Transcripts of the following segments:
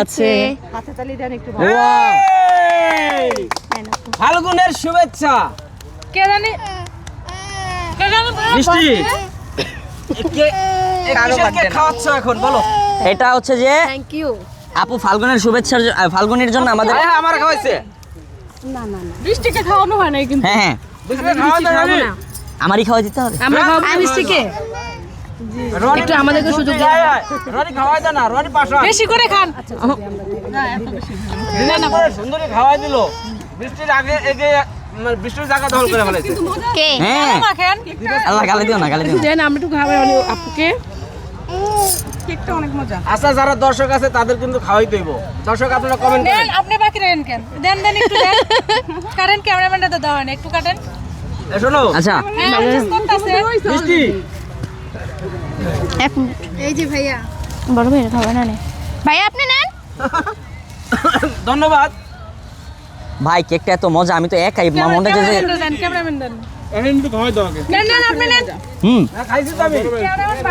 আছে! ফাল্গুনের শুভেচ্ছা। কে জানি? মিষ্টি। এখন? বলো। এটা হচ্ছে যে থ্যাংক ইউ আপু ফাল্গুনের শুভেচ্ছার ফাল্গুনির জন্য আমাদের আমার খাওয়াইছে। বৃষ্টিকে খাওয়ানো হয় কিন্তু। হ্যাঁ হ্যাঁ। আমারই খাওয়া দিতে হবে। আমরা মিষ্টিকে। একটু আমাদেরকে সুযোগ দিন রনি খাওয়াই দে না রনি পাশা বেশি করে খান। দিনের পরে সুন্দরী খাওয়াই দিল। বৃষ্টির আগে এই যে মানে বৃষ্টির জায়গা দখল করে ফেলেছে। কে? হ্যাঁ। মাখেন। আল্লাহ গালি দিও না গালি দিও দেন আমরা একটু খাওয়াই আপুকে। কেকটা অনেক মজা। আচ্ছা যারা দর্শক আছে তাদের কিন্তু খাওয়াই দেবো। দর্শক আপনারা কমেন্ট করেন। আপনি বাকি রেন কেন? দেন দেন একটু দেন। কারেন্ট ক্যামেরাম্যানটা তো হয় না একটু কাটেন। এ শোনো। আচ্ছা। হ্যাঁ এই যে ভাইয়া। বড় ভাইয়া খাবে না ভাইয়া আপনি নেন। ধন্যবাদ। ভাই কেকটা এত মজা আমি তো একাই মনে হচ্ছে যে ক্যামেরাম্যান দেন ক্যামেরাম্যান দেন। দেন দেন আপনি নেন। হুম। হ্যাঁ, খাইছি তো আমি।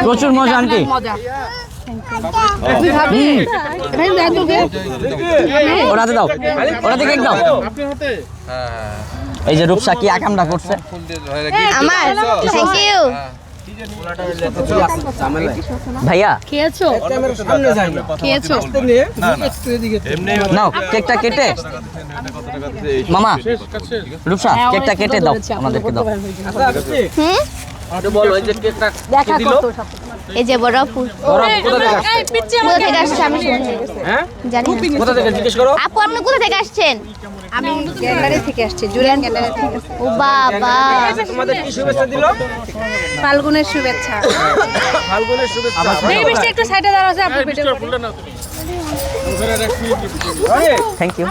প্রচুর মজা আন্টি। দাও। ওরাতে কেক দাও। এই যে রূপসা কি আকামটা করছে? আমার। থ্যাংক ইউ ভাইয়া? খেয়েছো? খেয়েছো? নাও কেকটা কেটে। মামা রূপসা কেকটা কেটে দাও আমাদেরকে দাও। হুম? এই যে দিল? এই যে কোথা থেকে আসছে? আমি হ্যাঁ? জানি কোথা থেকে জিজ্ঞেস করো। আপু আপনি কোথা থেকে আসছেন? আমি গ্যালারি থেকে আসছি জুলিয়ান গ্যালারি থেকে ও বাবা। তোমাদের কি শুভেচ্ছা দিল? ফাল্গুনের শুভেচ্ছা। ফাল্গুনের শুভেচ্ছা। এই বৃষ্টি একটু সাইডে দাঁড়াও আছে আপু ভিডিও থ্যাংক ইউ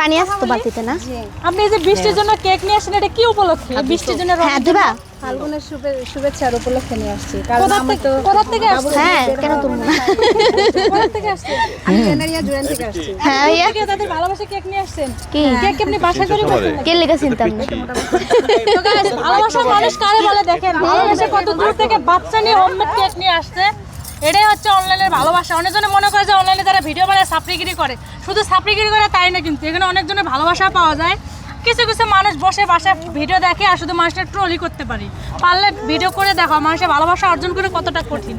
পানি আসতো বালতিতে না? আপনি এই যে বৃষ্টির জন্য কেক নিয়ে আসেন এটা কি উপলক্ষে? বৃষ্টির জন্য হ্যাঁ দিবা? ফাল্গুনের শুভে- শুভেচ্ছার উপলক্ষে নিয়ে আসছি। কারণ আমি তো কোথা থেকে আসছে হ্যাঁ কেন না? কোথা থেকে আসছে আমি থেকে আসছি। হ্যাঁ ভাইয়া থেকে তাদের ভালোবাসা কেক নিয়ে আসছেন? কি? কেক কি আপনি বাসা করে করছেন কে লেগে চিনতাম না তো guys, ভালোবাসা মানুষ কারে বলে দেখেন? ভালোবাসা কত দূর থেকে বাচ্চা নিয়ে হোমমেড কেক নিয়ে আসছে? এটাই হচ্ছে অনলাইনের ভালোবাসা। অনেকজনে মনে করে যে অনলাইনে তারা ভিডিও বানায় সাপড়িগিরি করে। শুধু সাপড়িগিরি করে তাই না কিন্তু? এখানে অনেকজনের ভালোবাসা পাওয়া যায়। কিছু কিছু মানুষ বসে বাসায় ভিডিও দেখে আর শুধু মানুষটা ট্রলি করতে পারি। পারলে ভিডিও করে দেখো মানুষের ভালোবাসা অর্জন করে কতটা কঠিন।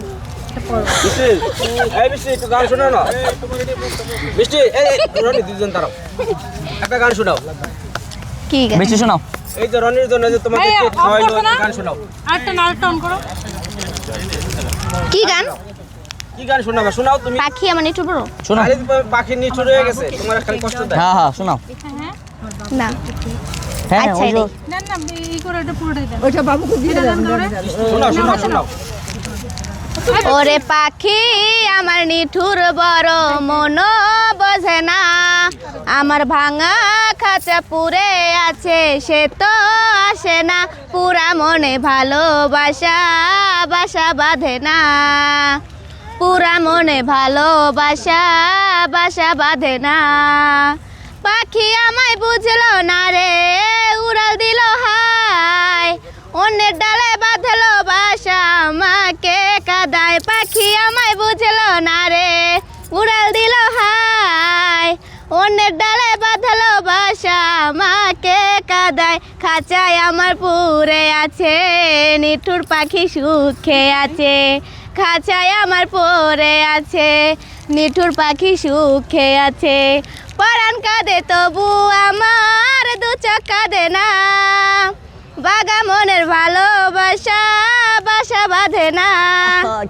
মিষ্টি, একটু গান শোনাও না। মিষ্টি, এই, এই, রনি, দুইজন দাঁড়াও। একটা গান শোনাও। কি গান? শোনাও। এই যে রনির জন্য যে তোমাকে কেক খাওয়াইলো করবে না? একটা গান শোনাও। আরেকটা নারকটা অন করো। কি গান? কি গান শোনাবা? শোনাও তুমি। পাখি আমার একটু বড় শোনাও আরে পাখি নিচু রয়ে গেছে। তোমার খালি কষ্ট দেয়। হ্যাঁ হ্যাঁ শোনাও। হ্যাঁ। না। হ্যাঁ ওই যে- এটাই। না এই করে ওটা পুরোটাই দেন শোনাও শোনাও শোনাও ওরে পাখি আমার নিঠুর বড় মন বোঝে না। আমার ভাঙা খাঁচা পুরে আছে সে তো আসে না। পুরা মনে ভালোবাসা বাসা বাঁধে না। পুরা মনে ভালোবাসা বাসা বাঁধে না। পাখি আমায় বুঝলো না রে, উড়াল দিল হায়। অন্যের ডালে বাঁধলো বাসা আমাকে কাদায়। পাখি আমায় বুঝলো না রে, উড়াল দিল হায়। অন্যের ডালে বাঁধলো বাসা আমাকে কাদায়। খাঁচায় আমার পুরে আছে, নিঠুর পাখি সুখে আছে। খাঁচায় আমার পরে আছে নিঠুর পাখি সুখে আছে। পরাণ কাঁদে তবু আমার দু চোখ কাঁদে না। বাগা মনের ভালোবাসা বাসা বাঁধে না।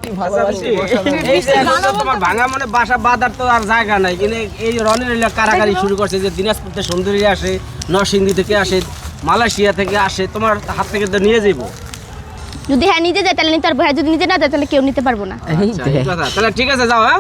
কি আচ্ছা, তোমার ভাঙা মনে বাসা বাঁধার তো আর জায়গা নাই। কিন্তু এই রনির কারাগারি শুরু করছে যে দিনাজপুর থেকে সুন্দরী আসে নরসিংদী থেকে আসে মালয়েশিয়া থেকে আসে তোমার হাত থেকে তো নিয়ে যাব যদি হ্যাঁ নিজে যায় তাহলে নিতে পারব। হ্যাঁ যদি নিজে না যায় তাহলে কেউ নিতে পারব না। আচ্ছা। তাহলে ঠিক আছে যাও হ্যাঁ?